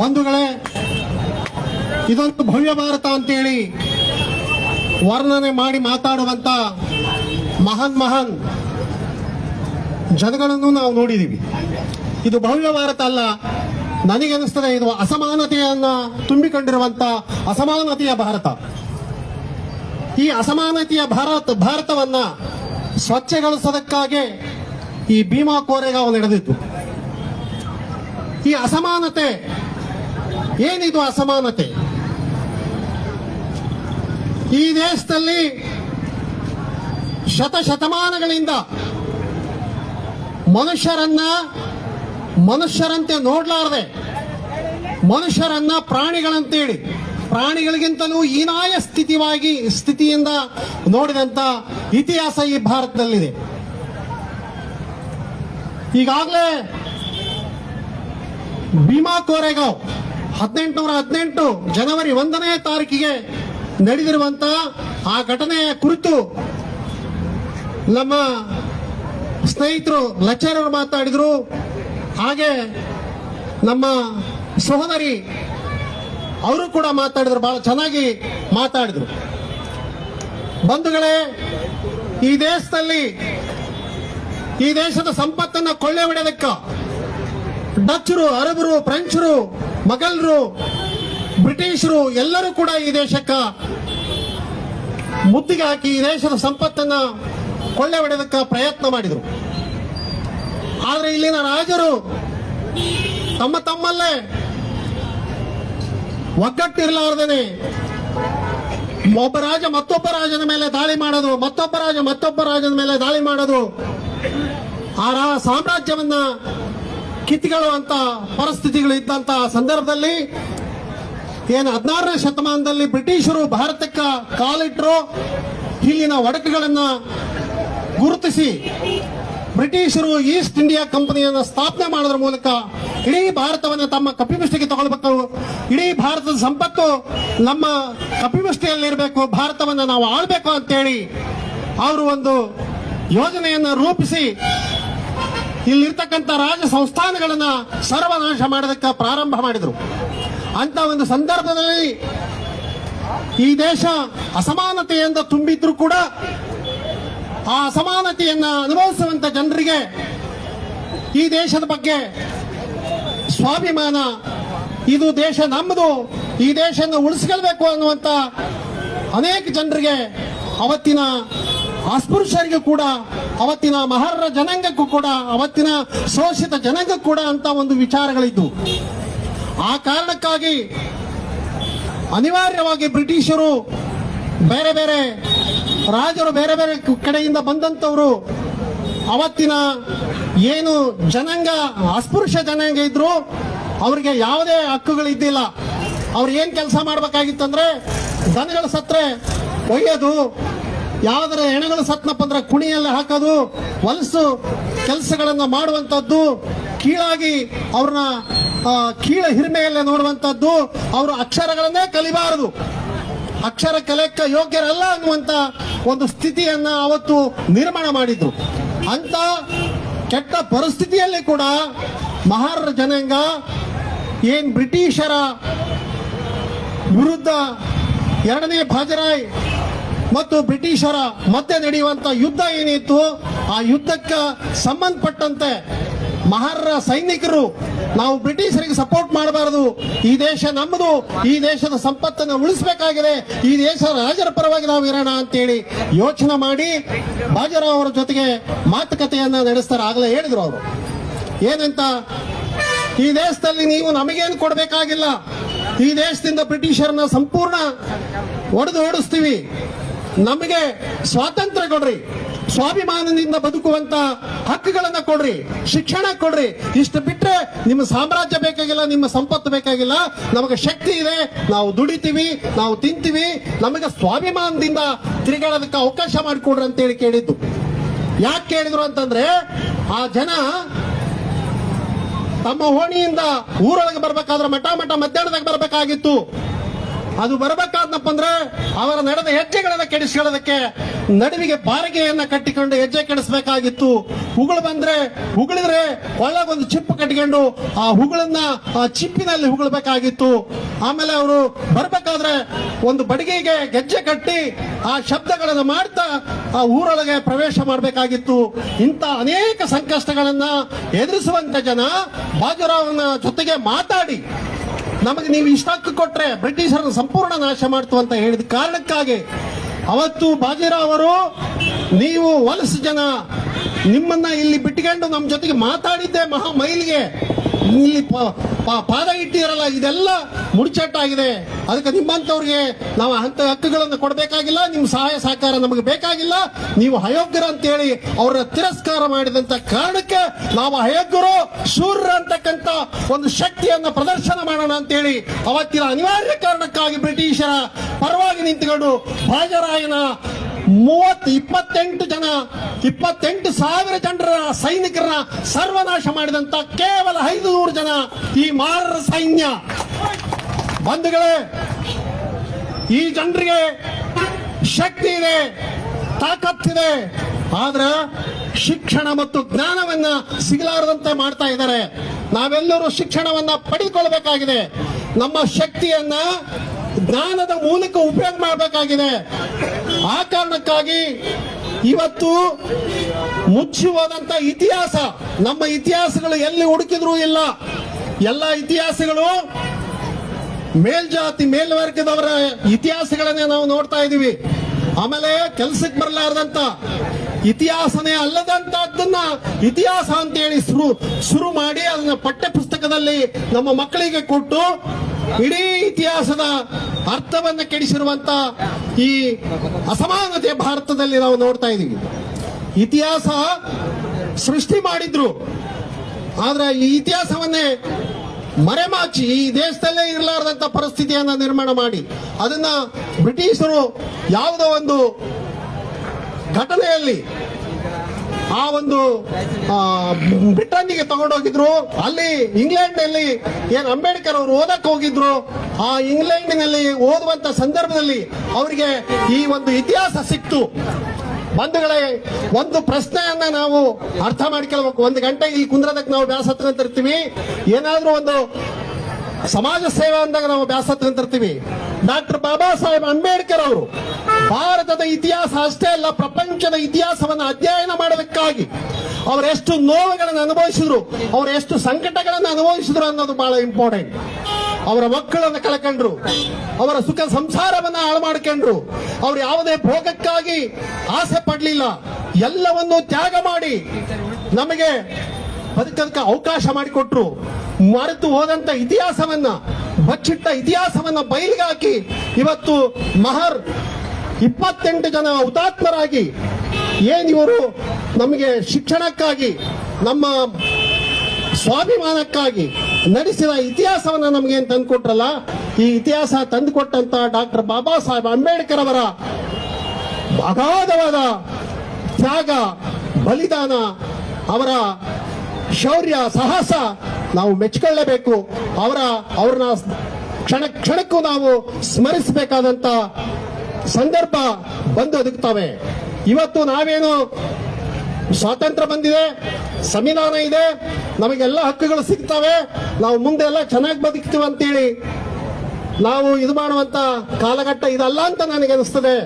ಬಂಧುಗಳೇ, ಇದೊಂದು ಭವ್ಯ ಭಾರತ ಅಂತೇಳಿ ವರ್ಣನೆ ಮಾಡಿ ಮಾತಾಡುವಂತ ಮಹಾನ್ ಮಹಾನ್ ಜನಗಳನ್ನು ನಾವು ನೋಡಿದ್ದೀವಿ ಇದು ಭವ್ಯ ಭಾರತ ಅಲ್ಲ, ನನಗನ್ನಿಸ್ತದೆ ಇದು ಅಸಮಾನತೆಯನ್ನ ತುಂಬಿಕೊಂಡಿರುವಂತ ಅಸಮಾನತೆಯ ಭಾರತ. ಈ ಅಸಮಾನತೆಯ ಭಾರತ, ಭಾರತವನ್ನ ಸ್ವಚ್ಛಗೊಳಿಸೋದಕ್ಕಾಗಿ ಈ ಭೀಮಾ ಕೋರೆಗಾಂವ್ ನಡೆದಿತ್ತು. ಈ ಅಸಮಾನತೆ ಏನಿದು ಅಸಮಾನತೆ ಈ ದೇಶದಲ್ಲಿ ಶತಶತಮಾನಗಳಿಂದ ಮನುಷ್ಯರನ್ನ ಮನುಷ್ಯರಂತೆ ನೋಡ್ಲಾರದೆ, ಮನುಷ್ಯರನ್ನ ಪ್ರಾಣಿಗಳಂತೇಳಿ, ಪ್ರಾಣಿಗಳಿಗಿಂತಲೂ ಹೀನಾಯ ಸ್ಥಿತಿವಾಗಿ, ಸ್ಥಿತಿಯಿಂದ ನೋಡಿದಂತ ಇತಿಹಾಸ ಈ ಭಾರತದಲ್ಲಿದೆ. ಈಗಾಗಲೇ ಭೀಮಾ ಕೋರೆಗಾಂವ್ ಹದಿನೆಂಟುನೂರ ಹದಿನೆಂಟು ಜನವರಿ ಒಂದನೇ ತಾರೀಕಿಗೆ ನಡೆದಿರುವಂತ ಆ ಘಟನೆಯ ಕುರಿತು ನಮ್ಮ ಸ್ನೇಹಿತರು ಲಚ್ಚರ್ ಅವರು ಮಾತಾಡಿದ್ರು. ಹಾಗೆ ನಮ್ಮ ಸಹೋದರಿ ಅವರು ಕೂಡ ಮಾತಾಡಿದ್ರು, ಬಹಳ ಚೆನ್ನಾಗಿ ಮಾತಾಡಿದ್ರು. ಬಂಧುಗಳೇ, ಈ ದೇಶದಲ್ಲಿ ಈ ದೇಶದ ಸಂಪತ್ತನ್ನ ಕೊಳ್ಳೆ ಹೊಡೆಯೋದಕ್ಕ ಡಚ್ಚರು, ಅರಬರು, ಫ್ರೆಂಚರು ಮೊಘಲರು ಬ್ರಿಟಿಷರು ಎಲ್ಲರೂ ಕೂಡ ಈ ದೇಶಕ್ಕ ಮುತ್ತಿಗೆ ಹಾಕಿ ಈ ದೇಶದ ಸಂಪತ್ತನ್ನ ಕೊಳ್ಳೆ ಹೊಡೆದಕ್ಕ ಪ್ರಯತ್ನ ಮಾಡಿದರು. ಆದ್ರೆ ಇಲ್ಲಿನ ರಾಜರು ತಮ್ಮ ತಮ್ಮಲ್ಲೇ ಒಗ್ಗಟ್ಟಿರಲಾರ್ದನೆ ಒಬ್ಬ ರಾಜ ಮತ್ತೊಬ್ಬ ರಾಜನ ಮೇಲೆ ದಾಳಿ ಮಾಡೋದು, ಮತ್ತೊಬ್ಬ ರಾಜ ಮತ್ತೊಬ್ಬ ರಾಜನ ಮೇಲೆ ದಾಳಿ ಮಾಡೋದು. ಆ ಸಾಮ್ರಾಜ್ಯವನ್ನ ಕಿತ್ಕೊಳ್ಳುವಂತ ಪರಿಸ್ಥಿತಿಗಳು ಇದ್ದಂತ ಸಂದರ್ಭದಲ್ಲಿ ಏನು ಹದಿನಾರನೇ ಶತಮಾನದಲ್ಲಿ ಬ್ರಿಟಿಷರು ಭಾರತಕ್ಕೆ ಕಾಲಿಟ್ಟರು ಇಲ್ಲಿನ ಒಡಕುಗಳನ್ನ ಗುರುತಿಸಿ ಬ್ರಿಟಿಷರು ಈಸ್ಟ್ ಇಂಡಿಯಾ ಕಂಪನಿಯನ್ನು ಸ್ಥಾಪನೆ ಮಾಡೋದ್ರ ಮೂಲಕ ಇಡೀ ಭಾರತವನ್ನು ತಮ್ಮ ಕಪಿಮುಷ್ಟಿಗೆ ತಗೊಳ್ಬೇಕು. ಇಡೀ ಭಾರತದ ಸಂಪತ್ತು ನಮ್ಮ ಕಪಿಮುಷ್ಟಿಯಲ್ಲಿರಬೇಕು ಭಾರತವನ್ನು ನಾವು ಆಳ್ಬೇಕು ಅಂತೇಳಿ ಅವರು ಒಂದು ಯೋಜನೆಯನ್ನು ರೂಪಿಸಿ ಇಲ್ಲಿರ್ತಕ್ಕಂಥ ರಾಜ ಸಂಸ್ಥಾನಗಳನ್ನ ಸರ್ವನಾಶ ಮಾಡೋದಕ್ಕೆ ಪ್ರಾರಂಭ ಮಾಡಿದರು. ಅಂತ ಒಂದು ಸಂದರ್ಭದಲ್ಲಿ ಈ ದೇಶ ಅಸಮಾನತೆಯಿಂದ ತುಂಬಿದ್ರು ಕೂಡ ಆ ಅಸಮಾನತೆಯನ್ನ ಅನುಭವಿಸುವಂತ ಜನರಿಗೆ ಈ ದೇಶದ ಬಗ್ಗೆ ಸ್ವಾಭಿಮಾನ, ಇದು ದೇಶ ನಮ್ಮದು ಈ ದೇಶವನ್ನು ಉಳಿಸ್ಕೊಳ್ಬೇಕು ಅನ್ನುವಂತ ಅನೇಕ ಜನರಿಗೆ ಅವತ್ತಿನ ಅಸ್ಪೃಶ್ಯರಿಗೂ ಕೂಡ ಅವತ್ತಿನ ಮಹರ್ರ ಜನಾಂಗಕ್ಕೂ ಕೂಡ, ಅವತ್ತಿನ ಶೋಷಿತ ಜನಾಂಗಕ್ಕೂ ಕೂಡ ಅಂತ ಒಂದು ವಿಚಾರಗಳಿದ್ದು ಆ ಕಾರಣಕ್ಕಾಗಿ ಅನಿವಾರ್ಯವಾಗಿ ಬ್ರಿಟಿಷರು ಬೇರೆ ಬೇರೆ ರಾಜರು ಬೇರೆ ಬೇರೆ ಕಡೆಯಿಂದ ಬಂದಂಥವರು ಅವತ್ತಿನ ಏನು ಜನಾಂಗ, ಅಸ್ಪೃಶ್ಯ ಜನಾಂಗ ಇದ್ರು ಅವರಿಗೆ ಯಾವುದೇ ಹಕ್ಕುಗಳು ಇದ್ದಿಲ್ಲ ಅವ್ರು ಏನ್ ಕೆಲಸ ಮಾಡ್ಬೇಕಾಗಿತ್ತಂದ್ರೆ ದನಗಳ ಸತ್ರೆ ಒಯ್ಯೋದು ಯಾವ್ದಾರ ಹೆಣಗಳು ಸತ್ನಪ್ಪ ಅಂದ್ರೆ ಕುಣಿಯಲ್ಲಿ ಹಾಕೋದು, ಹೊಲಸು ಕೆಲಸಗಳನ್ನ ಮಾಡುವಂತದ್ದು ಕೀಳಾಗಿ ಅವ್ರನ್ನ ಕೀಳ ಹಿರಿಮೆಯಲ್ಲೇ ನೋಡುವಂತದ್ದು ಅವರು ಅಕ್ಷರಗಳನ್ನೇ ಕಲಿಬಾರದು. ಅಕ್ಷರ ಕಲೆಕ್ಕ ಯೋಗ್ಯರಲ್ಲ ಅನ್ನುವಂತ ಒಂದು ಸ್ಥಿತಿಯನ್ನ ಅವತ್ತು ನಿರ್ಮಾಣ ಮಾಡಿದ್ರು. ಅಂತ ಕೆಟ್ಟ ಪರಿಸ್ಥಿತಿಯಲ್ಲಿ ಕೂಡ ಮಹಾರ ಜನಾಂಗ ಏನ್ ಬ್ರಿಟಿಷರ ವಿರುದ್ಧ ಎರಡನೇ ಬಾಜರಾಯ್ ಮತ್ತು ಬ್ರಿಟಿಷರ ಮಧ್ಯೆ ನಡೆಯುವಂತ ಯುದ್ಧ ಏನಿತ್ತು, ಆ ಯುದ್ಧಕ್ಕೆ ಸಂಬಂಧಪಟ್ಟಂತೆ ಮಹಾರ ಸೈನಿಕರು ನಾವು ಬ್ರಿಟಿಷರಿಗೆ ಸಪೋರ್ಟ್ ಮಾಡಬಾರದು. ಈ ದೇಶ ನಮ್ಮದು, ಈ ದೇಶದ ಸಂಪತ್ತನ್ನು ಉಳಿಸಬೇಕಾಗಿದೆ. ಈ ದೇಶ ರಾಜರ ಪರವಾಗಿ ನಾವು ಇರೋಣ ಅಂತೇಳಿ ಯೋಚನೆ ಮಾಡಿ ಬಾಜರಾವ್ ಅವರ ಜೊತೆಗೆ ಮಾತುಕತೆಯನ್ನ ನಡೆಸ್ತಾರೆ. ಆಗಲೇ ಹೇಳಿದ್ರು ಅವರು. ಏನಂತ? ಈ ದೇಶದಲ್ಲಿ ನೀವು ನಮಗೇನು ಕೊಡಬೇಕಾಗಿಲ್ಲ. ಈ ದೇಶದಿಂದ ಬ್ರಿಟಿಷರನ್ನ ಸಂಪೂರ್ಣ ಒಡೆದು ಓಡಿಸ್ತೀವಿ. ನಮಗೆ ಸ್ವಾತಂತ್ರ್ಯ ಕೊಡ್ರಿ. ಸ್ವಾಭಿಮಾನದಿಂದ ಬದುಕುವಂತ ಹಕ್ಕುಗಳನ್ನ ಕೊಡ್ರಿ. ಶಿಕ್ಷಣ ಕೊಡ್ರಿ. ಇಷ್ಟು ಬಿಟ್ರೆ ನಿಮ್ಮ ಸಾಮ್ರಾಜ್ಯ ಬೇಕಾಗಿಲ್ಲ, ನಿಮ್ಮ ಸಂಪತ್ತು ಬೇಕಾಗಿಲ್ಲ. ನಮಗೆ ಶಕ್ತಿ ಇದೆ. ನಾವು ದುಡಿತೀವಿ, ನಾವು ತಿಂತೀವಿ. ನಮಗೆ ಸ್ವಾಭಿಮಾನದಿಂದ ತಿರುಗಾಡೋದಕ್ಕೆ ಅವಕಾಶ ಮಾಡಿಕೊಡ್ರಿ ಅಂತೇಳಿ ಕೇಳಿದ್ದು. ಯಾಕೆ ಕೇಳಿದ್ರು ಅಂತಂದ್ರೆ, ಆ ಜನ ತಮ್ಮ ಓಣಿಯಿಂದ ಊರೊಳಗೆ ಬರ್ಬೇಕಾದ್ರೆ ಮಠ ಮಠ ಮಧ್ಯಾಹ್ನದಾಗ ಬರ್ಬೇಕಾಗಿತ್ತು. ಅದು ಬರಬೇಕಾದ್ನಪ್ಪ ಅಂದ್ರೆ ಅವರ ನಡೆದ ಹೆಜ್ಜೆಗಳನ್ನ ಕೆಡಿಸ್ಕೊಳ್ಳೋದಕ್ಕೆ ನಡುವಿಗೆ ಬಾರಿಗೆಯನ್ನ ಕಟ್ಟಿಕೊಂಡು ಹೆಜ್ಜೆ ಕೆಡಿಸಬೇಕಾಗಿತ್ತು. ಹುಗಳು ಬಂದ್ರೆ ಹುಗಳಿದ್ರೆ ಒಳಗೊಂದು ಚಿಪ್ಪು ಕಟ್ಟಿಕೊಂಡು ಆ ಹುಗಳನ್ನ ಆ ಚಿಪ್ಪಿನಲ್ಲಿ ಹುಗಳಬೇಕಾಗಿತ್ತು. ಆಮೇಲೆ ಅವರು ಬರಬೇಕಾದ್ರೆ ಒಂದು ಬಡಿಗೆಗೆ ಗೆಜ್ಜೆ ಕಟ್ಟಿ ಆ ಶಬ್ದಗಳನ್ನು ಮಾಡ್ತಾ ಆ ಊರೊಳಗೆ ಪ್ರವೇಶ ಮಾಡಬೇಕಾಗಿತ್ತು. ಇಂಥ ಅನೇಕ ಸಂಕಷ್ಟಗಳನ್ನ ಎದುರಿಸುವಂತ ಜನ ಬಾಜುರಾವ್ನ ಜೊತೆಗೆ ಮಾತಾಡಿ ನಮಗೆ ನೀವು ಇಷ್ಟಕ್ಕೆ ಕೊಟ್ರೆ ಬ್ರಿಟಿಷರನ್ನು ಸಂಪೂರ್ಣ ನಾಶ ಮಾಡ್ತು ಅಂತ ಹೇಳಿದ ಕಾರಣಕ್ಕಾಗಿ ಅವತ್ತು ಬಾಜಿರಾವ್ ಅವರು, ನೀವು ವಲಸು ಜನ, ನಿಮ್ಮನ್ನ ಇಲ್ಲಿ ಬಿಟ್ಕೊಂಡು ನಮ್ಮ ಜೊತೆಗೆ ಮಾತಾಡಿದ್ದೆ ಮಹಾ ಮೈಲಿಗೆ. ಇಲ್ಲಿ ಪಾದ ಇಟ್ಟಿರಲ್ಲ ಇದೆಲ್ಲ ಮುಡಿಚಟ್ಟಾಗಿದೆ ಅದಕ್ಕೆ ನಿಮ್ಮಂತವ್ರಿಗೆ ನಾವು ಅಂತ ಹಕ್ಕುಗಳನ್ನು ಕೊಡಬೇಕಾಗಿಲ್ಲ, ನಿಮ್ಮ ಸಹಾಯ ಸಹಕಾರ ನಮಗೆ ಬೇಕಾಗಿಲ್ಲ. ನೀವು ಅಯೋಗ್ಯರು ಅಂತೇಳಿ ಅವರ ತಿರಸ್ಕಾರ ಮಾಡಿದಂತ ಕಾರಣಕ್ಕೆ ನಾವು ಅಯೋಗ್ಯರು ಶೂರ್ಯ ಅಂತಕ್ಕಂಥ ಒಂದು ಶಕ್ತಿಯನ್ನು ಪ್ರದರ್ಶನ ಮಾಡೋಣ ಅಂತೇಳಿ ಅವತ್ತಿನ ಅನಿವಾರ್ಯ ಕಾರಣಕ್ಕಾಗಿ ಬ್ರಿಟಿಷರ ಪರವಾಗಿ ನಿಂತುಕೊಂಡು ಬಾಜರಾಯನ ಮೂವತ್ತು ಇಪ್ಪತ್ತೆಂಟು ಜನ, ಇಪ್ಪತ್ತೆಂಟು ಸಾವಿರ ಜನರ ಸೈನಿಕರನ್ನ ಸರ್ವನಾಶ ಮಾಡಿದಂತ ಕೇವಲ ಐದು ನೂರು ಜನ ಈ ಮಾರರ ಸೈನ್ಯ. ಬಂಧುಗಳೇ, ಈ ಜನರಿಗೆ ಶಕ್ತಿ ಇದೆ ತಾಕತ್ತಿದೆ ಆದ್ರೆ ಶಿಕ್ಷಣ ಮತ್ತು ಜ್ಞಾನವನ್ನ ಸಿಗಲಾರದಂತೆ ಮಾಡ್ತಾ ಇದ್ದಾರೆ. ನಾವೆಲ್ಲರೂ ಶಿಕ್ಷಣವನ್ನ ಪಡೆದುಕೊಳ್ಬೇಕಾಗಿದೆ ನಮ್ಮ ಶಕ್ತಿಯನ್ನ ಜ್ಞಾನದ ಮೂಲಕ ಉಪಯೋಗ ಮಾಡಬೇಕಾಗಿದೆ. ಆ ಕಾರಣಕ್ಕಾಗಿ ಇವತ್ತು ಮುಚ್ಚಿ ಹೋದಂತ ಇತಿಹಾಸ, ನಮ್ಮ ಇತಿಹಾಸಗಳು ಎಲ್ಲಿ ಹುಡುಕಿದ್ರೂ ಇಲ್ಲ. ಎಲ್ಲ ಇತಿಹಾಸಗಳು ಮೇಲ್ಜಾತಿ, ಮೇಲ್ವರ್ಗದವರ ಇತಿಹಾಸಗಳನ್ನೇ ನಾವು ನೋಡ್ತಾ ಇದೀವಿ ಆಮೇಲೆ ಕೆಲ್ಸಕ್ಕೆ ಬರಲಾರ್ದಂತ ಇತಿಹಾಸನೇ ಅಲ್ಲದಂತದನ್ನ ಇತಿಹಾಸ ಅಂತೇಳಿ ಶುರು ಶುರು ಮಾಡಿ ಅದನ್ನ ಪಠ್ಯ ಪುಸ್ತಕದಲ್ಲಿ ನಮ್ಮ ಮಕ್ಕಳಿಗೆ ಕೊಟ್ಟು ಇಡೀ ಇತಿಹಾಸದ ಅರ್ಥವನ್ನ ಕೆಡಿಸಿರುವಂತ ಈ ಅಸಮಾನತೆ ಭಾರತದಲ್ಲಿ ನಾವು ನೋಡ್ತಾ ಇದ್ದೀವಿ. ಇತಿಹಾಸ ಸೃಷ್ಟಿ ಮಾಡಿದ್ರು. ಆದ್ರೆ ಈ ಇತಿಹಾಸವನ್ನೇ ಮರೆಮಾಚಿ ಈ ದೇಶದಲ್ಲೇ ಇರಲಾರದಂತ ಪರಿಸ್ಥಿತಿಯನ್ನ ನಿರ್ಮಾಣ ಮಾಡಿ, ಅದನ್ನ ಬ್ರಿಟಿಷರು ಯಾವುದೋ ಒಂದು ಘಟನೆಯಲ್ಲಿ ಆ ಒಂದು ಬ್ರಿಟನ್ನಿಗೆ ತಗೊಂಡೋಗಿದ್ರು. ಅಲ್ಲಿ ಇಂಗ್ಲೆಂಡ್ನಲ್ಲಿ ಏನ್ ಅಂಬೇಡ್ಕರ್ ಅವರು ಓದಕ್ಕೆ ಹೋಗಿದ್ರು, ಆ ಇಂಗ್ಲೆಂಡಿನಲ್ಲಿ ಓದುವಂತ ಸಂದರ್ಭದಲ್ಲಿ ಅವರಿಗೆ ಈ ಒಂದು ಇತಿಹಾಸ ಸಿಕ್ತು. ಬಂಧುಗಳೇ, ಒಂದು ಪ್ರಶ್ನೆಯನ್ನ ನಾವು ಅರ್ಥ ಮಾಡ್ಕೊಳ್ಬೇಕು. ಒಂದು ಗಂಟೆ ಇಲ್ಲಿ ಕುಂದ್ರದಕ್ಕೆ ನಾವು ಬ್ಯಾಸ ಇರ್ತೀವಿ. ಏನಾದ್ರೂ ಒಂದು ಸಮಾಜ ಸೇವೆ ಅಂದಾಗ ನಾವು ಬ್ಯಾಸ ಹತ್ಕೊಂತಿರ್ತೀವಿ ಡಾಕ್ಟರ್ ಬಾಬಾ ಸಾಹೇಬ್ ಅಂಬೇಡ್ಕರ್ ಅವರು ಭಾರತದ ಇತಿಹಾಸ ಅಷ್ಟೇ ಅಲ್ಲ, ಪ್ರಪಂಚದ ಇತಿಹಾಸವನ್ನು ಅಧ್ಯಯನ ಮಾಡೋದಕ್ಕಾಗಿ ಅವರೆಷ್ಟು ನೋವುಗಳನ್ನು ಅನುಭವಿಸಿದ್ರು, ಅವರು ಎಷ್ಟು ಸಂಕಟಗಳನ್ನು ಅನುಭವಿಸಿದ್ರು ಅನ್ನೋದು ಬಹಳ ಇಂಪಾರ್ಟೆಂಟ್ ಅವರ ಮಕ್ಕಳನ್ನು ಕಳ್ಕೊಂಡ್ರು, ಅವರ ಸುಖ ಸಂಸಾರವನ್ನ ಹಾಳು ಮಾಡ್ಕೊಂಡ್ರು, ಅವ್ರು ಯಾವುದೇ ಭೋಗಕ್ಕಾಗಿ ಆಸೆ ಪಡಲಿಲ್ಲ, ಎಲ್ಲವನ್ನು ತ್ಯಾಗ ಮಾಡಿ ನಮಗೆ ಬದುಕಕ್ಕೆ ಅವಕಾಶ ಮಾಡಿಕೊಟ್ರು. ಮರೆತು ಹೋದಂತ ಇತಿಹಾಸವನ್ನ, ಬಚ್ಚಿಟ್ಟ ಇತಿಹಾಸವನ್ನ ಬಯಲಿಗೆ ಹಾಕಿ ಇವತ್ತು ಮಹರ್ ಇಪ್ಪತ್ತೆಂಟು ಜನ ಹುತಾತ್ಮರಾಗಿ ಏನಿವರು ನಮಗೆ ಶಿಕ್ಷಣಕ್ಕಾಗಿ, ನಮ್ಮ ಸ್ವಾಭಿಮಾನಕ್ಕಾಗಿ ನಡೆಸಿದ ಇತಿಹಾಸವನ್ನ ನಮಗೆ ತಂದುಕೊಟ್ರಲ್ಲ, ಈ ಇತಿಹಾಸ ತಂದುಕೊಟ್ಟಂತ ಡಾಕ್ಟರ್ ಬಾಬಾ ಸಾಹೇಬ್ ಅಂಬೇಡ್ಕರ್ ಅವರ ಅಗಾಧವಾದ ತ್ಯಾಗ, ಬಲಿದಾನ, ಅವರ ಶೌರ್ಯ, ಸಾಹಸ ನಾವು ಮೆಚ್ಚಿಕೊಳ್ಳಬೇಕು ಅವರ, ಅವ್ರನ್ನ ಕ್ಷಣ, ಕ್ಷಣಕ್ಕೂ ನಾವು ಸ್ಮರಿಸಬೇಕಾದಂತ ಸಂದರ್ಭ ಬಂದು ಒದಗುತ್ತವೆ ಇವತ್ತು ನಾವೇನು ಸ್ವಾತಂತ್ರ್ಯ ಬಂದಿದೆ, ಸಂವಿಧಾನ ಇದೆ, ನಮಗೆಲ್ಲ ಹಕ್ಕುಗಳು ಸಿಗ್ತವೆ, ನಾವು ಮುಂದೆ ಎಲ್ಲ ಚೆನ್ನಾಗಿ ಬದುಕ್ತೀವಿ ಅಂತೇಳಿ ನಾವು ಇದು ಮಾಡುವಂತ ಕಾಲಘಟ್ಟ ಇದಲ್ಲ ಅಂತ ನನಗೆ ಅನಿಸ್ತದೆ.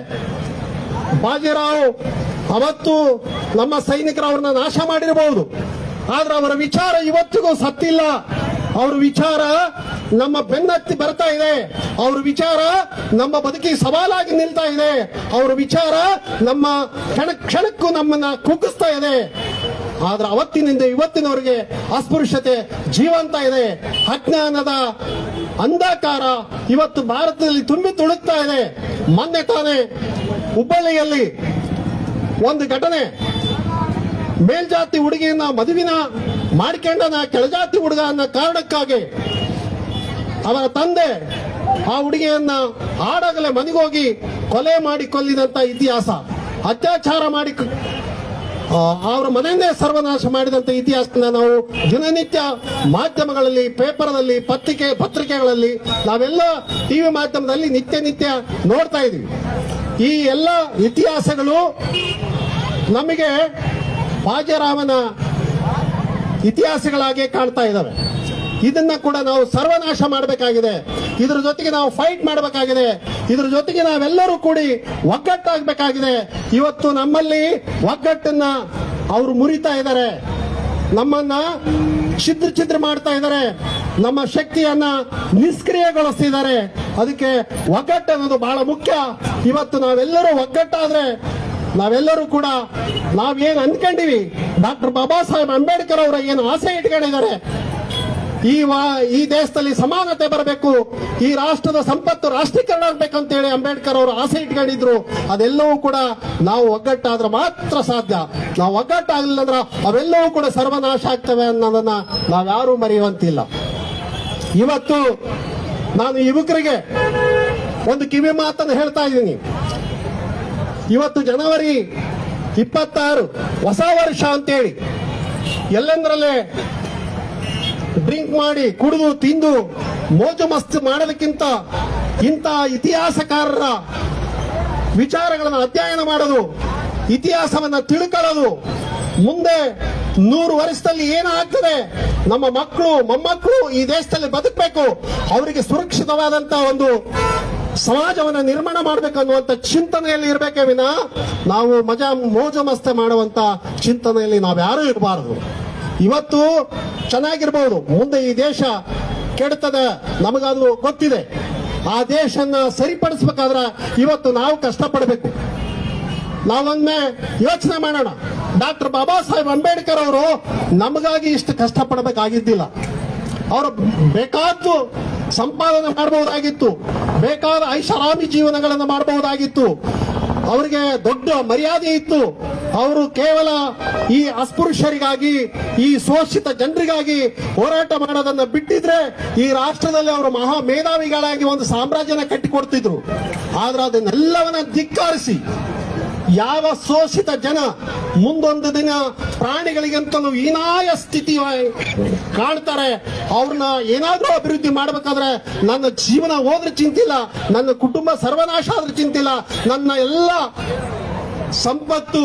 ಬಾಜಿರಾವ್ ಅವತ್ತು ನಮ್ಮ ಸೈನಿಕರು ಅವ್ರನ್ನ ನಾಶ ಮಾಡಿರಬಹುದು ಆದ್ರೆ ಅವರ ವಿಚಾರ ಇವತ್ತಿಗೂ ಸತ್ತಿಲ್ಲ. ಅವ್ರ ವಿಚಾರ ನಮ್ಮ ಬೆನ್ನತ್ತಿ ಬರ್ತಾ ಇದೆ. ಅವ್ರ ವಿಚಾರ ನಮ್ಮ ಬದುಕಿ ಸವಾಲಾಗಿ ನಿಲ್ತಾ ಇದೆ. ಅವ್ರ ವಿಚಾರ ನಮ್ಮ ಕ್ಷಣ ಕ್ಷಣಕ್ಕೂ ನಮ್ಮನ್ನ ಕುಗ್ಗಿಸ್ತಾ ಇದೆ. ಆದ್ರೆ ಅವತ್ತಿನಿಂದ ಇವತ್ತಿನವರಿಗೆ ಅಸ್ಪೃಶ್ಯತೆ ಜೀವಂತ ಇದೆ. ಅಜ್ಞಾನದ ಅಂಧಕಾರ ಇವತ್ತು ಭಾರತದಲ್ಲಿ ತುಂಬಿ ತುಳುಕ್ತಾ ಇದೆ. ಮೊನ್ನೆ ತಾನೇ ಹುಬ್ಬಳ್ಳಿಯಲ್ಲಿ ಒಂದು ಘಟನೆ ಮೇಲ್ಜಾತಿ ಹುಡುಗಿಯನ್ನ ಮದುವಿನ ಮಾಡ್ಕೊಂಡನ ಕೆಳಜಾತಿ ಹುಡುಗ ಅನ್ನೋ ಕಾರಣಕ್ಕಾಗಿ ಅವರ ತಂದೆ ಆ ಹುಡುಗಿಯನ್ನ ಆಡಾಗಲೇ ಮನೆಗೋಗಿ ಕೊಲೆ ಮಾಡಿ ಕೊಲ್ಲಿದಂತ ಇತಿಹಾಸ, ಅತ್ಯಾಚಾರ ಮಾಡಿ ಅವರ ಮನೆಯನ್ನೇ ಸರ್ವನಾಶ ಮಾಡಿದಂತ ಇತಿಹಾಸನ ನಾವು ದಿನನಿತ್ಯ ಮಾಧ್ಯಮಗಳಲ್ಲಿ, ಪೇಪರ್ನಲ್ಲಿ, ಪತ್ರಿಕೆ, ಪತ್ರಿಕೆಗಳಲ್ಲಿ ನಾವೆಲ್ಲ ಟಿವಿ ಮಾಧ್ಯಮದಲ್ಲಿ ನಿತ್ಯ ನಿತ್ಯ ನೋಡ್ತಾ ಇದೀವಿ. ಈ ಎಲ್ಲ ಇತಿಹಾಸಗಳು ನಮಗೆ ಬಾಜರಾಮನ ಇತಿಹಾಸಗಳಾಗಿ ಕಾಣ್ತಾ ಇದ್ದಾವೆ. ಇದನ್ನ ಕೂಡ ನಾವು ಸರ್ವನಾಶ ಮಾಡಬೇಕಾಗಿದೆ. ಇದ್ರ ಜೊತೆಗೆ ನಾವು ಫೈಟ್ ಮಾಡಬೇಕಾಗಿದೆ. ಇದ್ರ ಜೊತೆಗೆ ನಾವೆಲ್ಲರೂ ಕೂಡಿ ಒಗ್ಗಟ್ಟಾಗಬೇಕಾಗಿದೆ. ಇವತ್ತು ನಮ್ಮಲ್ಲಿ ಒಗ್ಗಟ್ಟನ್ನ ಅವರು ಮುರಿತಾ ಇದ್ದಾರೆ. ನಮ್ಮನ್ನ ಛಿದ್ರ ಛಿದ್ರ ಮಾಡ್ತಾ ಇದ್ದಾರೆ. ನಮ್ಮ ಶಕ್ತಿಯನ್ನ ನಿಷ್ಕ್ರಿಯಗೊಳಿಸ್ತಿದ್ದಾರೆ ಅದಕ್ಕೆ ಒಗ್ಗಟ್ಟು ಅನ್ನೋದು ಬಹಳ ಮುಖ್ಯ. ಇವತ್ತು ನಾವೆಲ್ಲರೂ ಒಗ್ಗಟ್ಟಾದ್ರೆ ನಾವೆಲ್ಲರೂ ಕೂಡ ನಾವೇನು ಅಂದ್ಕೊಂಡಿವಿ ಡಾಕ್ಟರ್ ಬಾಬಾ ಸಾಹೇಬ್ ಅಂಬೇಡ್ಕರ್ ಅವರ ಏನು ಆಸೆ ಇಟ್ಕೊಂಡಿದ್ದಾರೆ? ಈ ವಾ, ಈ ದೇಶದಲ್ಲಿ ಸಮಾನತೆ ಬರಬೇಕು, ಈ ರಾಷ್ಟ್ರದ ಸಂಪತ್ತು ರಾಷ್ಟ್ರೀಕರಣ ಆಗ್ಬೇಕಂತೇಳಿ ಅಂಬೇಡ್ಕರ್ ಅವರು ಆಸೆ ಇಟ್ಕೊಂಡಿದ್ರು. ಅದೆಲ್ಲವೂ ಕೂಡ ನಾವು ಒಗ್ಗಟ್ಟಾದ್ರೆ ಮಾತ್ರ ಸಾಧ್ಯ. ನಾವು ಒಗ್ಗಟ್ಟಾಗಲಿಲ್ಲ ಅಂದ್ರೆ ಅವೆಲ್ಲವೂ ಕೂಡ ಸರ್ವನಾಶ ಆಗ್ತವೆ ಅನ್ನೋದನ್ನ ನಾವ್ಯಾರೂ ಮರೆಯುವಂತಿಲ್ಲ. ಇವತ್ತು ನಾನು ಯುವಕರಿಗೆ ಒಂದು ಕಿವಿ ಮಾತನ್ನು ಹೇಳ್ತಾ ಇದ್ದೀನಿ. ಇವತ್ತು ಜನವರಿ ಇಪ್ಪತ್ತಾರು, ಹೊಸ ವರ್ಷ ಅಂತೇಳಿ. ಎಲ್ಲೆಂದ್ರಲ್ಲೇ ಡ್ರಿಂಕ್ ಮಾಡಿ, ಕುಡಿದು, ತಿಂದು, ಮೋಜು ಮಸ್ತ್ ಮಾಡೋದಕ್ಕಿಂತ ಇಂಥ ಇತಿಹಾಸಕಾರರ ವಿಚಾರಗಳನ್ನು ಅಧ್ಯಯನ ಮಾಡೋದು, ಇತಿಹಾಸವನ್ನ ತಿಳ್ಕೊಳ್ಳೋದು, ಮುಂದೆ ನೂರು ವರ್ಷದಲ್ಲಿ ಏನಾಗ್ತದೆ, ನಮ್ಮ ಮಕ್ಕಳು, ಮೊಮ್ಮಕ್ಕಳು ಈ ದೇಶದಲ್ಲಿ ಬದುಕಬೇಕು, ಅವರಿಗೆ ಸುರಕ್ಷಿತವಾದಂತಹ ಒಂದು ಸಮಾಜವನ್ನ ನಿರ್ಮಾಣ ಮಾಡಬೇಕು ಅನ್ನುವಂತ ಚಿಂತನೆಯಲ್ಲಿ ಇರಬೇಕೇ ವಿನ, ನಾವು ಮಜಾ ಮೋಜು ಮಸ್ತೆ ಮಾಡುವಂತ ಚಿಂತನೆಯಲ್ಲಿ ನಾವ್ಯಾರೂ ಇರಬಾರದು. ಇವತ್ತು ಚೆನ್ನಾಗಿರ್ಬೋದು, ಮುಂದೆ ಈ ದೇಶ ಕೆಡ್ತದೆ ನಮಗದು ಗೊತ್ತಿದೆ. ಆ ದೇಶನ ಸರಿಪಡಿಸ್ಬೇಕಾದ್ರೆ ಇವತ್ತು ನಾವು ಕಷ್ಟಪಡಬೇಕು. ನಾವೊಮ್ಮೆ ಯೋಚನೆ ಮಾಡೋಣ. ಡಾಕ್ಟರ್ ಬಾಬಾ ಸಾಹೇಬ್ ಅಂಬೇಡ್ಕರ್ ಅವರು ನಮಗಾಗಿ ಇಷ್ಟು ಕಷ್ಟಪಡಬೇಕಾಗಿದ್ದಿಲ್ಲ. ಅವರು ಬೇಕಾದ್ದು ಸಂಪಾದನೆ ಮಾಡಬಹುದಾಗಿತ್ತು. ಬೇಕಾದ ಐಷಾರಾಮಿ ಜೀವನಗಳನ್ನು ಮಾಡಬಹುದಾಗಿತ್ತು. ಅವರಿಗೆ ದೊಡ್ಡ ಮರ್ಯಾದೆ ಇತ್ತು. ಅವರು ಕೇವಲ ಈ ಅಸ್ಪೃಶ್ಯರಿಗಾಗಿ ಈ ಶೋಷಿತ ಜನರಿಗಾಗಿ ಹೋರಾಟ ಮಾಡೋದನ್ನ ಬಿಟ್ಟಿದ್ರೆ ಈ ರಾಷ್ಟ್ರದಲ್ಲಿ ಅವರು ಮಹಾ ಮೇಧಾವಿಗಳಾಗಿ ಒಂದು ಸಾಮ್ರಾಜ್ಯನ ಕಟ್ಟಿಕೊಡ್ತಿದ್ರು. ಆದ್ರೆ ಅದನ್ನೆಲ್ಲವನ್ನ ಧಿಕ್ಕರಿಸಿ ಯಾವ ಶೋಷಿತ ಜನ ಮುಂದೊಂದು ದಿನ ಪ್ರಾಣಿಗಳಿಗಂತಲೂ ಹೀನಾಯ ಸ್ಥಿತಿ ಕಾಣ್ತಾರೆ. ಅವ್ರನ್ನ ಏನಾದರೂ ಅಭಿವೃದ್ಧಿ ಮಾಡ್ಬೇಕಾದ್ರೆ ನನ್ನ ಜೀವನ ಹೋದ್ರೆ ಚಿಂತಿಲ್ಲ, ನನ್ನ ಕುಟುಂಬ ಸರ್ವನಾಶ ಆದ್ರೆ ಚಿಂತಿಲ್ಲ, ನನ್ನ ಎಲ್ಲ ಸಂಪತ್ತು,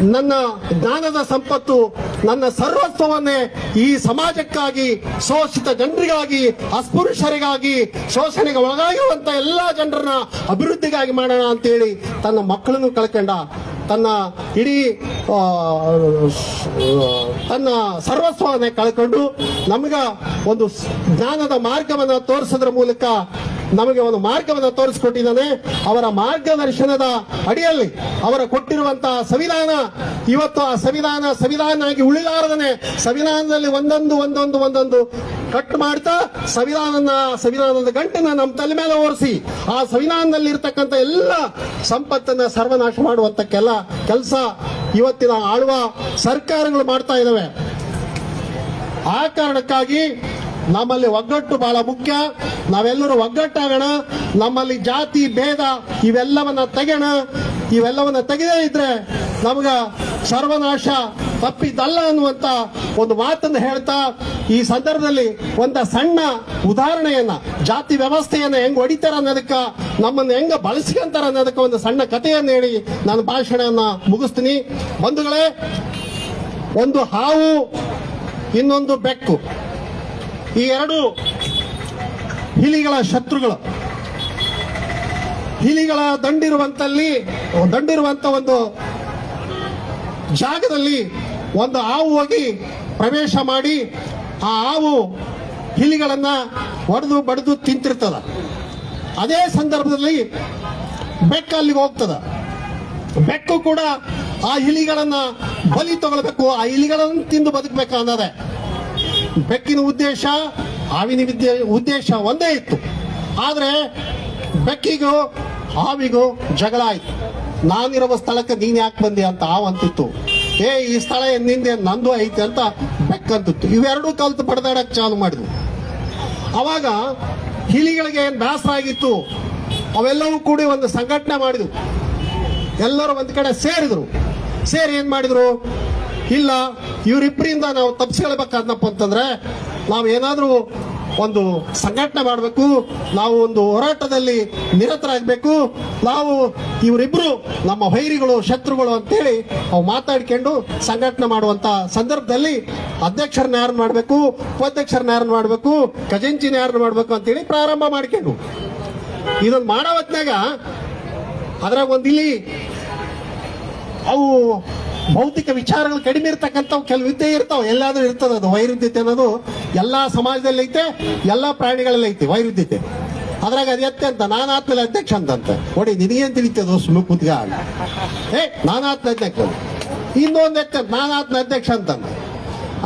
ನನ್ನ ಜ್ಞಾನದ ಸಂಪತ್ತು, ನನ್ನ ಸರ್ವಸ್ವವನ್ನೇ ಈ ಸಮಾಜಕ್ಕಾಗಿ, ಶೋಷಿತ ಜನರಿಗಾಗಿ, ಅಸ್ಪೃಶ್ಯರಿಗಾಗಿ, ಶೋಷಣೆಗೆ ಒಳಗಾಗಿರುವಂತ ಎಲ್ಲ ಜನರನ್ನ ಅಭಿವೃದ್ಧಿಗಾಗಿ ಮಾಡೋಣ ಅಂತೇಳಿ ತನ್ನ ಮಕ್ಕಳನ್ನು ಕಳ್ಕೊಂಡ, ತನ್ನ ಇಡೀ ತನ್ನ ಸರ್ವಸ್ವವನ್ನೇ ಕಳ್ಕೊಂಡು ನಮ್ಗ ಒಂದು ಜ್ಞಾನದ ಮಾರ್ಗವನ್ನು ತೋರಿಸೋದ್ರ ಮೂಲಕ ನಮಗೆ ಒಂದು ಮಾರ್ಗವನ್ನು ತೋರಿಸಿಕೊಟ್ಟಿದ್ದಾನೆ. ಅವರ ಮಾರ್ಗದರ್ಶನದ ಅಡಿಯಲ್ಲಿ ಅವರ ಕೊಟ್ಟಿರುವಂತಹ ಸಂವಿಧಾನ. ಇವತ್ತು ಆ ಸಂವಿಧಾನ ಸಂವಿಧಾನ ಆಗಿ ಉಳಿಲಾರದನೆ ಸಂವಿಧಾನದಲ್ಲಿ ಒಂದೊಂದು ಒಂದೊಂದು ಒಂದೊಂದು ಕಟ್ ಮಾಡ್ತಾ ಸಂವಿಧಾನನ, ಸಂವಿಧಾನದ ಗಂಟನ್ನ ನಮ್ಮ ತಲೆ ಮೇಲೆ ಓರಿಸಿ ಆ ಸಂವಿಧಾನದಲ್ಲಿ ಇರ್ತಕ್ಕಂಥ ಎಲ್ಲ ಸಂಪತ್ತನ್ನ ಸರ್ವನಾಶ ಮಾಡುವಂತ ಕೆಲ ಕೆಲಸ ಇವತ್ತಿನ ಆಳುವ ಸರ್ಕಾರಗಳು ಮಾಡ್ತಾ ಇದಾವೆ. ಆ ಕಾರಣಕ್ಕಾಗಿ ನಮ್ಮಲ್ಲಿ ಒಗ್ಗಟ್ಟು ಬಹಳ ಮುಖ್ಯ. ನಾವೆಲ್ಲರೂ ಒಗ್ಗಟ್ಟಾಗೋಣ. ನಮ್ಮಲ್ಲಿ ಜಾತಿ, ಭೇದ ಇವೆಲ್ಲವನ್ನ ತೆಗೆಣ. ಇವೆಲ್ಲವನ್ನ ತೆಗೆದೇ ಇದ್ರೆ ನಮಗ ಸರ್ವನಾಶ ತಪ್ಪಿದ್ದಲ್ಲ ಅನ್ನುವಂತ ಒಂದು ಮಾತನ್ನು ಹೇಳ್ತಾ ಈ ಸಂದರ್ಭದಲ್ಲಿ ಒಂದು ಸಣ್ಣ ಉದಾಹರಣೆಯನ್ನ, ಜಾತಿ ವ್ಯವಸ್ಥೆಯನ್ನ ಹೆಂಗ್ ಹೊಡಿತಾರ ಅನ್ನೋದಕ್ಕ, ನಮ್ಮನ್ನ ಹೆಂಗ ಬಳಸ್ಕೊಂತಾರ ಅನ್ನೋದಕ್ಕ ಒಂದು ಸಣ್ಣ ಕಥೆಯನ್ನು ಹೇಳಿ ನಾನು ಭಾಷಣವನ್ನ ಮುಗಿಸ್ತೀನಿ. ಬಂಧುಗಳೇ, ಒಂದು ಹಾವು, ಇನ್ನೊಂದು ಬೆಕ್ಕು. ಈ ಎರಡು ಹಿಲಿಗಳ ಶತ್ರುಗಳು. ಹಿಲಿಗಳ ದಂಡಿರುವಂತಲ್ಲಿ, ದಂಡಿರುವಂತ ಒಂದು ಜಾಗದಲ್ಲಿ ಒಂದು ಹಾವು ಹೋಗಿ ಪ್ರವೇಶ ಮಾಡಿ ಆ ಹಾವು ಹಿಲಿಗಳನ್ನ ಹೊಡೆದು ಬಡಿದು ತಿಂತಿರ್ತದ. ಅದೇ ಸಂದರ್ಭದಲ್ಲಿ ಬೆಕ್ಕ ಅಲ್ಲಿಗೆ ಹೋಗ್ತದ. ಬೆಕ್ಕು ಕೂಡ ಆ ಹಿಲಿಗಳನ್ನ ಬಲಿ ತಗೊಳ್ಬೇಕು. ಆ ಹಿಲಿಗಳನ್ನು ತಿಂದು ಬದುಕಬೇಕು ಅನ್ನೋದೇ ಬೆಕ್ಕಿನ ಉದ್ದೇಶ, ಹಾವಿನ ವಿದ್ಯೆ, ಉದ್ದೇಶ ಒಂದೇ ಇತ್ತು. ಆದರೆ ಬೆಕ್ಕಿಗೂ ಹಾವಿಗೂ ಜಗಳ ಆಯಿತು. ನಾನಿರುವ ಸ್ಥಳಕ್ಕೆ ನೀನು ಯಾಕೆ ಬಂದಿ ಅಂತ ಹಾವಂತಿತ್ತು ಏ, ಈ ಸ್ಥಳ ನಿಂದೆ ನಂದು ಐತೆ ಅಂತ ಬೆಕ್ಕಂತಿತ್ತು ಇವೆರಡೂ ಕಲ್ತು ಬಡದಾಡಕ್ ಚಾಲು ಮಾಡಿದ್ವು. ಅವಾಗ ಹಿಲಿಗಳಿಗೆ ಏನು ಬೇಸರ ಆಗಿತ್ತು? ಅವೆಲ್ಲವೂ ಕೂಡಿ ಒಂದು ಸಂಘಟನೆ ಮಾಡಿದ್ವು. ಎಲ್ಲರೂ ಒಂದು ಕಡೆ ಸೇರಿದ್ರು. ಸೇರಿ ಏನು ಮಾಡಿದ್ರು? ಇಲ್ಲ ಇವರಿಬ್ಬರಿಂದ ನಾವು ತಪ್ಪಿಸ್ಕೊಳ್ಬೇಕಾದ್ನಪ್ಪ ಅಂತಂದ್ರೆ, ನಾವು ಏನಾದರೂ ಒಂದು ಸಂಘಟನೆ ಮಾಡಬೇಕು, ನಾವು ಒಂದು ಹೋರಾಟದಲ್ಲಿ ನಿರತರಾಗಬೇಕು, ನಾವು ಇವರಿಬ್ರು ನಮ್ಮ ವೈರಿಗಳು, ಶತ್ರುಗಳು ಅಂತೇಳಿ ಅವು ಮಾತಾಡ್ಕೊಂಡು ಸಂಘಟನೆ ಮಾಡುವಂತ ಸಂದರ್ಭದಲ್ಲಿ ಅಧ್ಯಕ್ಷರನ್ನ ಯಾರನ್ನು ಮಾಡಬೇಕು, ಉಪಾಧ್ಯಕ್ಷರನ್ನ ಯಾರನ್ನು ಮಾಡಬೇಕು, ಖಜಾಂಚಿನ ಯಾರನ್ನು ಮಾಡಬೇಕು ಅಂತೇಳಿ ಪ್ರಾರಂಭ ಮಾಡ್ಕೊಂಡು. ಇದನ್ನು ಮಾಡೋ ಹೊತ್ನ್ಯಾಗ ಅದ್ರಾಗ ಒಂದು ಇಲ್ಲಿ ಅವು ಭೌತಿಕ ವಿಚಾರಗಳು ಕಡಿಮೆ ಇರ್ತಕ್ಕಂಥವು, ಕೆಲವು ಇದ್ದೇ ಇರ್ತಾವೆ, ಎಲ್ಲಾದ್ರೂ ಇರ್ತದೆ ಅದು ವೈರುಧ್ಯತೆ ಅನ್ನೋದು. ಎಲ್ಲ ಸಮಾಜದಲ್ಲಿ ಐತೆ, ಎಲ್ಲ ಪ್ರಾಣಿಗಳಲ್ಲಿ ಐತೆ ವೈರುಧ್ಯತೆ. ಅದ್ರಾಗ ಅದು ಎತ್ತೆ ಅಂತ ನಾನು ಆತ್ಮೇಲೆ ಅಧ್ಯಕ್ಷ ಅಂತಂತೆ. ನೋಡಿ, ನಿನಗೇನ್ ತಿಳಿತದ ಸುಮ್ಮನೆ ಕೂತ್ಗ ಏ ನಾನು ಆತ್ಮ ಅಧ್ಯಕ್ಷ ಇನ್ನೊಂದು ಎತ್ತೆ ನಾನು ಆತ್ಮ ಅಧ್ಯಕ್ಷ ಅಂತಂದ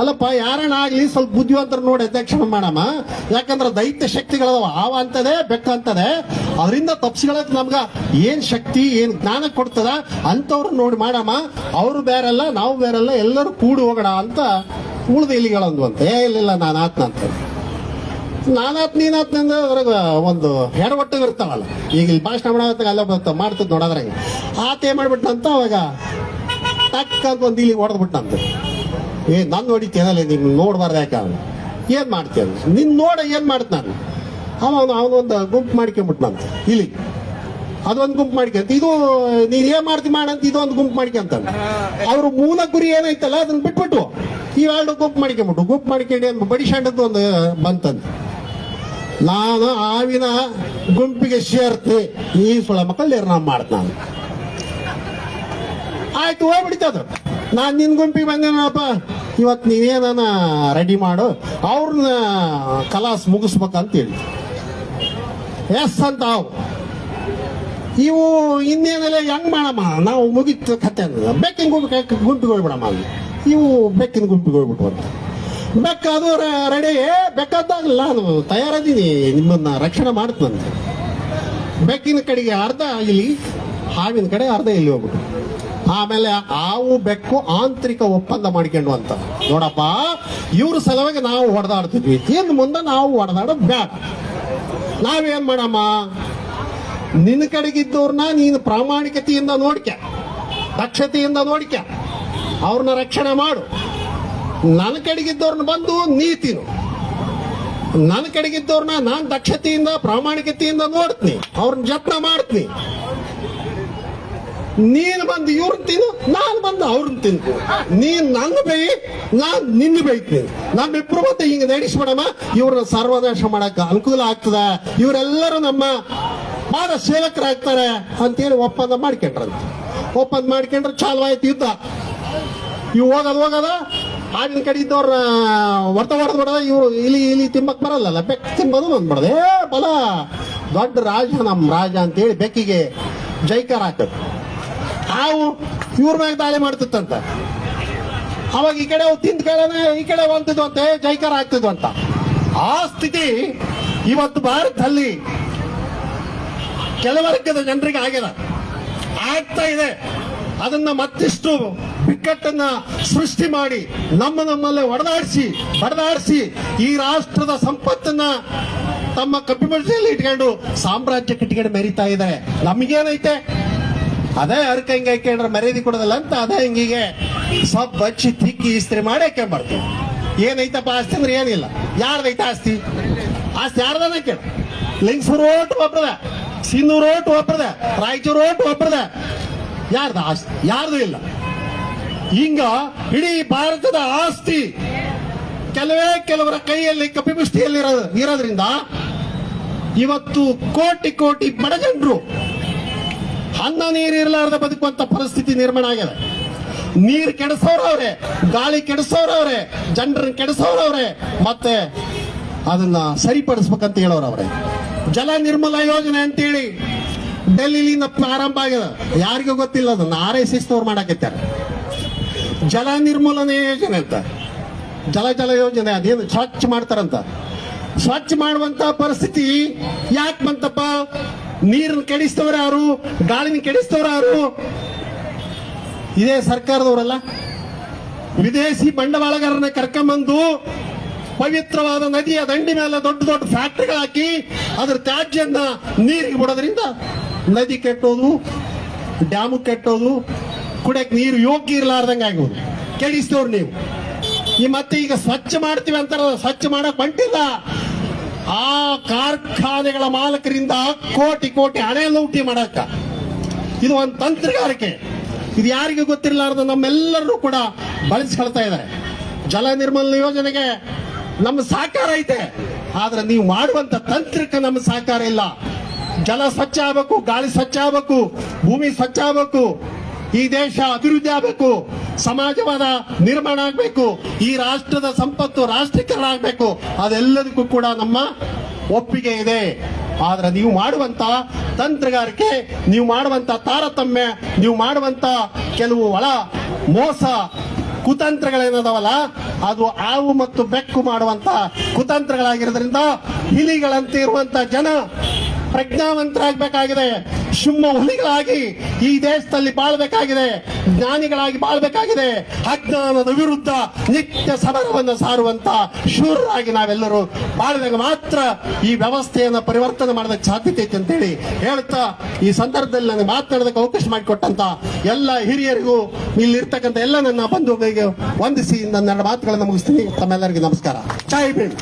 ಅಲ್ಲಪ್ಪ, ಯಾರನ್ನ ಆಗ್ಲಿ ಸ್ವಲ್ಪ ಬುದ್ಧಿವಂತರ ನೋಡಿ ಅಧ್ಯಕ್ಷ ಮಾಡಮ್ಮ. ಯಾಕಂದ್ರೆ ದೈತ್ಯ ಶಕ್ತಿಗಳವ ಆವ ಅಂತದೆ, ಬೆಕ್ಕ ಅಂತದೆ. ಅದರಿಂದ ತಪ್ಸ್ಗಳಕ್ ನಮ್ಗ ಏನ್ ಶಕ್ತಿ, ಏನ್ ಜ್ಞಾನ ಕೊಡ್ತದ ಅಂತವ್ರು ನೋಡಿ ಮಾಡಮ್ಮ. ಅವರು ಬೇರೆಲ್ಲ, ನಾವು ಬೇರೆಲ್ಲ, ಎಲ್ಲರೂ ಕೂಡಿ ಹೋಗೋಣ ಅಂತ ಉಳ್ದ ಇಲಿಗಳಂದ್ವಂತ ಏ, ಇಲ್ಲ ನಾನು ಆತ್ನ ಅಂತ. ನಾನಾತ್ ನೀನಾತ್ ಅಂದ್ರೆ ಅದ್ರಾಗ ಒಂದು ಹೆಡವಟ್ಟು ಇರ್ತಾವಲ್ಲ. ಈಗ ಇಲ್ಲಿ ಭಾಷಣ ಮಾಡತ್ತ ಅಲ್ಲ ಬರ್ತಾವ ಮಾಡ್ತದ ನೋಡೋದ್ರಾಗ ಆತ ಏನ್ ಮಾಡ್ಬಿಟ್ಟಂತ ಅವಾಗ ಟಕ್ ಅಂತ ಒಂದು ಇಲ್ಲಿ ಹೊಡೆದ್ಬಿಟ್ಟಂತ ಏ, ನಾನು ಹೊಡಿತೇನಲ್ಲ ನೀನು ನೋಡ್ಬಾರ್ದು ಯಾಕೆ ಅವನು? ಏನು ಮಾಡ್ತೇನೆ ನಿನ್ನ ನೋಡ ಏನು ಮಾಡ್ತ ನಾನು? ಅವನು ಅವನೊಂದು ಗುಂಪು ಮಾಡ್ಕೊಂಬಿಟ್ನಂತ, ಇಲ್ಲಿ. ಅದೊಂದು ಗುಂಪು ಮಾಡ್ಕೊಂತ ಇದು, ನೀನು ಏನು ಮಾಡ್ತಿ ಮಾಡಂತ ಇದೊಂದು ಗುಂಪು ಮಾಡ್ಕೊಂತ ಅವ್ರ ಮೂಲ ಗುರಿ ಏನೈತಲ್ಲ ಅದನ್ನ ಬಿಟ್ಬಿಟ್ಟು ಎರಡು ಗುಂಪು ಮಾಡ್ಕೊಂಬಿಟ್ಟು, ಗುಂಪು ಮಾಡ್ಕೊಂಡು ಏನು ಬಡಿಶಾಂಡದ್ದು ಒಂದು ಬಂತಂತ. ನಾನು ಆವಿನ ಗುಂಪಿಗೆ ಸೇರ್ತೆ, ಈ ಸುಳ ಮಕ್ಕಳು ಮಾಡ್ತ ಮಾಡ್ತಾನೆ ಆಯ್ತು ಹೋಗ್ಬಿಡ್ತದ ನಾನು ನಿನ್ನ ಗುಂಪಿಗೆ ಬಂದೇನಪ್ಪ? ಇವತ್ ನೀನೇನ ರೆಡಿ ಮಾಡು, ಅವ್ರನ್ನ ಕಲಾಸ್ ಮುಗಿಸ್ಬೇಕಂತ ಹೇಳಿ ಎಸ್ ಅಂತ ಅವು ಇವು ಇನ್ನೇನಲ್ಲ ಹೆಂಗ್ ಮಾಡಮ್ಮ? ನಾವು ಮುಗಿತು ಕತೆ ಬೆಕ್ಕಿನ ಗುಂಪು ಗುಂಪಿಗೆ ಹೋಗ್ಬಿಡಮ್ಮ ಅಲ್ಲಿ. ಇವು ಬೆಕ್ಕಿನ ಗುಂಪಿಗೆ ಹೋಗ್ಬಿಟ್ಟು ಅಂತ. ಬೆಕ್ಕ ಅದು ರೆಡಿ ಬೆಕ್ಕದ್ದಾಗಲ್ಲ, ನಾನು ತಯಾರದೀನಿ ನಿಮ್ಮನ್ನ ರಕ್ಷಣೆ ಮಾಡ್ತಂತೆ ಬೆಕ್ಕಿನ ಕಡೆಗೆ ಅರ್ಧ ಇಲ್ಲಿ, ಹಾವಿನ ಕಡೆ ಅರ್ಧ ಇಲ್ಲಿ ಹೋಗ್ಬಿಟ್ಟು ಆಮೇಲೆ ಹಾವು, ಬೆಕ್ಕು ಆಂತರಿಕ ಒಪ್ಪಂದ ಮಾಡ್ಕೊಂಡು ಅಂತ. ನೋಡಪ್ಪ, ಇವ್ರ ಸಲುವಾಗಿ ನಾವು ಹೊಡೆದಾಡ್ತಿದ್ವಿ. ಇನ್ನು ಮುಂದೆ ನಾವು ಹೊಡೆದಾಡೋದು ಬೇಡ ನಾವೇನ್ ಮಾಡಮ್ಮ? ನಿನ್ನ ಕಡೆಗಿದ್ದವ್ರನ್ನ ನೀನು ಪ್ರಾಮಾಣಿಕತೆಯಿಂದ ನೋಡ್ಕ, ದಕ್ಷತೆಯಿಂದ ನೋಡ್ಕ ಅವ್ರನ್ನ ರಕ್ಷಣೆ ಮಾಡು. ನನ್ನ ಕಡೆಗಿದ್ದವ್ರನ್ನ ಬಂದು ನೀತಿನು ನನ್ನ ಕಡೆಗಿದ್ದವ್ರನ್ನ ನಾನು ದಕ್ಷತೆಯಿಂದ, ಪ್ರಾಮಾಣಿಕತೆಯಿಂದ ನೋಡ್ತೀನಿ. ಅವ್ರನ್ನ ಜತ್ನ ಮಾಡ್ತೀನಿ. ನೀನು ಬಂದು ಇವ್ರನ್ನ ತಿನ್ನು, ನಾನು ಬಂದು ಅವ್ರನ್ನ ತಿನ್ನು ನೀನ್ ನನ್ನ ಬೈ ನಾನು ನಿನ್ನ ಬೈತೀನಿ ನಮ್ಮಿಬ್ರು ಮತ್ತೆ ಹಿಂಗೆ ನಡೆಸ್ಬಿಡಮ್ಮ ಇವ್ರನ್ನ ಸರ್ವನಾಶ ಮಾಡಕ್ಕೆ ಅನುಕೂಲ ಆಗ್ತದ. ಇವರೆಲ್ಲರೂ ನಮ್ಮ ಮಾದ ಸೇವಕರಾಗ್ತಾರೆ ಅಂತೇಳಿ ಒಪ್ಪಂದ ಮಾಡ್ಕೊಂಡ್ರಂತ ಒಪ್ಪಂದ ಮಾಡ್ಕೊಂಡ್ರೆ ಆಯ್ತು ಯುದ್ಧ. ಇವು ಹೋಗೋದು, ಹೋಗದ? ಆಗಿನ ಕಡೆ ಇದ್ದವ್ರ ಹೊರ್ತ ಹೊಡೆದ್ ಬಿಡದ ಇವರು ಇಲಿ ಇಲಿ ತಿಂಬಕ್ ಬರಲ್ಲಲ್ಲ, ಬೆಕ್ಕ ತಿಂಬದು ಬಂದ್ಬಿಡದೆ. ಬಲ, ದೊಡ್ಡ ರಾಜ ನಮ್ಮ ರಾಜ ಅಂತೇಳಿ ಬೆಕ್ಕಿಗೆ ಜೈಕಾರ ಹಾಕದ್. ಹಾವು ಇವ್ರ ಮ್ಯಾಗ ದಾಳಿ ಮಾಡ್ತಿತ್ತಂತ. ಅವಾಗ ಈ ಕಡೆ ತಿಂದ ಕಡೆನೆ ಈ ಕಡೆ ಹೊಂತಿದ್ವು ಅಂತ ಜೈಕಾರ ಆಗ್ತಿದ್ವು ಅಂತ. ಆ ಸ್ಥಿತಿ ಇವತ್ತು ಭಾರತದಲ್ಲಿ ಕೆಲವರ್ಗದ ಜನರಿಗೆ ಆಗಿಲ್ಲ. ಆಗ್ತಾ ಇದೆ. ಅದನ್ನ ಮತ್ತಿಷ್ಟು ಬಿಕ್ಕಟ್ಟನ್ನ ಸೃಷ್ಟಿ ಮಾಡಿ ನಮ್ಮ ನಮ್ಮಲ್ಲೇ ಹೊಡೆದಾಡಿಸಿ ಹೊಡೆದಾಡಿಸಿ ಈ ರಾಷ್ಟ್ರದ ಸಂಪತ್ತನ್ನ ತಮ್ಮ ಕಪಿಮುಷ್ಟಿಯಲ್ಲಿ ಇಟ್ಕೊಂಡು ಸಾಮ್ರಾಜ್ಯ ಕಟ್ಟಿಗೆ ಮೆರಿತಾ ಇದ್ದಾರೆ. ನಮಗೇನೈತೆ? ಅದೇ ಅರ್ಕ ಹಿಂಗೆ ಹಾಕೊಂಡ್ರೆ ಮರ್ಯಾದೆ ಕೊಡೋದಲ್ಲ ಅಂತ, ಅದೇ ಹಿಂಗಿಗೆ ಸಬ್ ಹಚ್ಚಿ ತಿಕ್ಕಿ ಇಸ್ತ್ರಿ ಮಾಡಿ ಹಾಕೊಂಡ್ಬರ್ತೀವಿ ಏನೈತಪ್ಪ ಆಸ್ತಿ ಅಂದ್ರೆ ಏನಿಲ್ಲ. ಯಾರ್ದೈತ ಆಸ್ತಿ? ಆಸ್ತಿ ಯಾರ್ದಾನ ಕೇಳ ಲಿಂಗ್ಸೂರು ಓಟ್ ಒಬ್ಬರದ ಸಿಂಧೂರು ಓಟ್ ಒಬ್ಬರದ ರಾಯಚೂರು ಓಟ್ ಒಬ್ಬರದ ಯಾರ್ದ ಆಸ್ತಿ? ಯಾರ್ದು ಇಲ್ಲ. ಹಿಂಗ ಇಡೀ ಭಾರತದ ಆಸ್ತಿ ಕೆಲವೇ ಕೆಲವರ ಕೈಯಲ್ಲಿ ಕಪಿಮುಷ್ಟಿಯಲ್ಲಿ ಇರೋ- ಇರೋದ್ರಿಂದ ಇವತ್ತು ಕೋಟಿ ಕೋಟಿ ಬಡ ಜನರು ಅನ್ನ ನೀರು ಇರಲಾರ್ದ ಬದುಕುವಂತ ಪರಿಸ್ಥಿತಿ ನಿರ್ಮಾಣ ಆಗಿದೆ ನೀರು ಕೆಡಿಸೋರವ್ರೆ, ಗಾಳಿ ಕೆಡಿಸೋರವ್ರೆ ಜನರನ್ನ ಕೆಡಿಸೋರವ್ರೆ, ಮತ್ತೆ ಅದನ್ನ ಸರಿಪಡಿಸ್ಬೇಕಂತ ಹೇಳೋರವ್ರೆ. ಜಲ ನಿರ್ಮಲ ಯೋಜನೆ ಅಂತೇಳಿ ಡೆಲ್ಲಿಲಿಂದ ಪ್ರಾರಂಭ ಆಗಿದೆ ಯಾರಿಗೂ ಗೊತ್ತಿಲ್ಲ ಅದನ್ನ, ಆರ್ ಎಸ್ ಎಸ್ ನವ್ರು ಮಾಡಾಕತ್ತಾರೆ ಜಲ ನಿರ್ಮೂಲನೆ ಯೋಜನೆ ಅಂತ. ಜಲ ಜಲ ಯೋಜನೆ, ಅದೇನು ಸ್ವಚ್ಛ ಮಾಡ್ತಾರಂತ. ಸ್ವಚ್ಛ ಮಾಡುವಂತ ಪರಿಸ್ಥಿತಿ ಯಾಕೆ ಬಂತಪ್ಪ? ನೀರನ್ನ ಕೆಡಿಸ್ತವ್ರು ಯಾರು? ಗಾಳಿನ ಕೆಡಿಸ್ತವ್ರು ಯಾರು? ಇದೇ ಸರ್ಕಾರದವರಲ್ಲ. ವಿದೇಶಿ ಬಂಡವಾಳಗಾರನ ಕರ್ಕೊಂಬಂದು ಪವಿತ್ರವಾದ ನದಿಯ ದಂಡಿ ಮೇಲೆ ದೊಡ್ಡ ದೊಡ್ಡ ಫ್ಯಾಕ್ಟ್ರಿಗಳು ಹಾಕಿ ಅದ್ರ ತ್ಯಾಜ್ಯನ್ನ ನೀರಿಗೆ ಬಿಡೋದ್ರಿಂದ ನದಿ ಕೆಟ್ಟೋದು, ಡ್ಯಾಮು ಕೆಟ್ಟೋದು, ಕುಡಿಯಕ್ ನೀರು ಯೋಗ್ಯ ಇರ್ಲಾರ್ದಂಗೆ ಆಗೋದು. ಕೆಡಿಸ್ತವ್ರು ನೀವು. ಈ ಮತ್ತೆ ಈಗ ಸ್ವಚ್ಛ ಮಾಡ್ತೀವಿ ಅಂತಾರ ಸ್ವಚ್ಛ ಮಾಡಕ್ ಬಂಟಿಲ್ಲ. ಆ ಕಾರ್ಖಾನೆಗಳ ಮಾಲಕರಿಂದ ಕೋಟಿ ಕೋಟಿ ಹಣ ಲೂಟಿ ಮಾಡಕ್ಕ. ಇದು ಒಂದು ತಂತ್ರಗಾರಿಕೆ. ಇದು ಯಾರಿಗೆ ಗೊತ್ತಿರಲಾರ್ದ ನಮ್ಮೆಲ್ಲರೂ ಕೂಡ ಬಳಸ್ಕೊಳ್ತಾ ಇದ್ದಾರೆ. ಜಲ ನಿರ್ಮಲ ಯೋಜನೆಗೆ ನಮ್ಮ ಸಹಕಾರ ಐತೆ. ಆದ್ರೆ ನೀವು ಮಾಡುವಂತ ತಂತ್ರಕ್ಕೆ ನಮ್ಮ ಸಹಕಾರ ಇಲ್ಲ. ಜಲ ಸ್ವಚ್ಛ ಆಗಬೇಕು, ಗಾಳಿ ಸ್ವಚ್ಛ ಆಗಬೇಕು, ಭೂಮಿ ಸ್ವಚ್ಛ ಆಗಬೇಕು, ಈ ದೇಶ ಅಭಿವೃದ್ಧಿ ಆಗಬೇಕು. ಸಮಾಜವಾದ ನಿರ್ಮಾಣ ಆಗಬೇಕು, ಈ ರಾಷ್ಟ್ರದ ಸಂಪತ್ತು ರಾಷ್ಟ್ರೀಕರಣ ಆಗಬೇಕು, ಅದೆಲ್ಲದಕ್ಕೂ ಕೂಡ ನಮ್ಮ ಒಪ್ಪಿಗೆ ಇದೆ. ಆದ್ರೆ ನೀವು ಮಾಡುವಂತ ತಂತ್ರಗಾರಿಕೆ, ನೀವು ಮಾಡುವಂತ ತಾರತಮ್ಯ, ನೀವು ಮಾಡುವಂತ ಕೆಲವು ಒಳ ಮೋಸ ಕುತಂತ್ರಗಳೇನದವಲ್ಲ, ಅದು ಆವು ಮತ್ತು ಬೆಕ್ಕು ಮಾಡುವಂತ ಕುತಂತ್ರಗಳಾಗಿರೋದ್ರಿಂದ ಹಿಲಿಗಳಂತೆ ಇರುವಂತ ಜನ ಪ್ರಜ್ಞಾವಂತರಾಗಬೇಕಾಗಿದೆ. ಶುಮ್ಮ ಹುಲಿಗಳಾಗಿ ಈ ದೇಶದಲ್ಲಿ ಬಾಳ್ಬೇಕಾಗಿದೆ. ಜ್ಞಾನಿಗಳಾಗಿ ಬಾಳ್ಬೇಕಾಗಿದೆ. ಅಜ್ಞಾನದ ವಿರುದ್ಧ ನಿತ್ಯ ಸಮರವನ್ನು ಸಾರುವಂತ ಶೂರರಾಗಿ ನಾವೆಲ್ಲರೂ ಬಾಳಿದಾಗ ಮಾತ್ರ ಈ ವ್ಯವಸ್ಥೆಯನ್ನು ಪರಿವರ್ತನೆ ಮಾಡೋದಕ್ಕೆ ಸಾಧ್ಯತೆ ಐತೆ ಅಂತೇಳಿ ಹೇಳ್ತಾ ಈ ಸಂದರ್ಭದಲ್ಲಿ ನನಗೆ ಮಾತನಾಡೋದಕ್ಕೆ ಅವಕಾಶ ಮಾಡಿಕೊಟ್ಟಂತ ಎಲ್ಲ ಹಿರಿಯರಿಗೂ ಇಲ್ಲಿರ್ತಕ್ಕಂಥ ಎಲ್ಲ ನನ್ನ ಬಂಧುಗಳಿಗೆ ವಂದಿಸಿ ನನ್ನ ಮಾತುಗಳನ್ನು ಮುಗಿಸ್ತೀನಿ. ತಮ್ಮೆಲ್ಲರಿಗೂ ನಮಸ್ಕಾರ. ಚಾಯ್ ಭೀಮ್.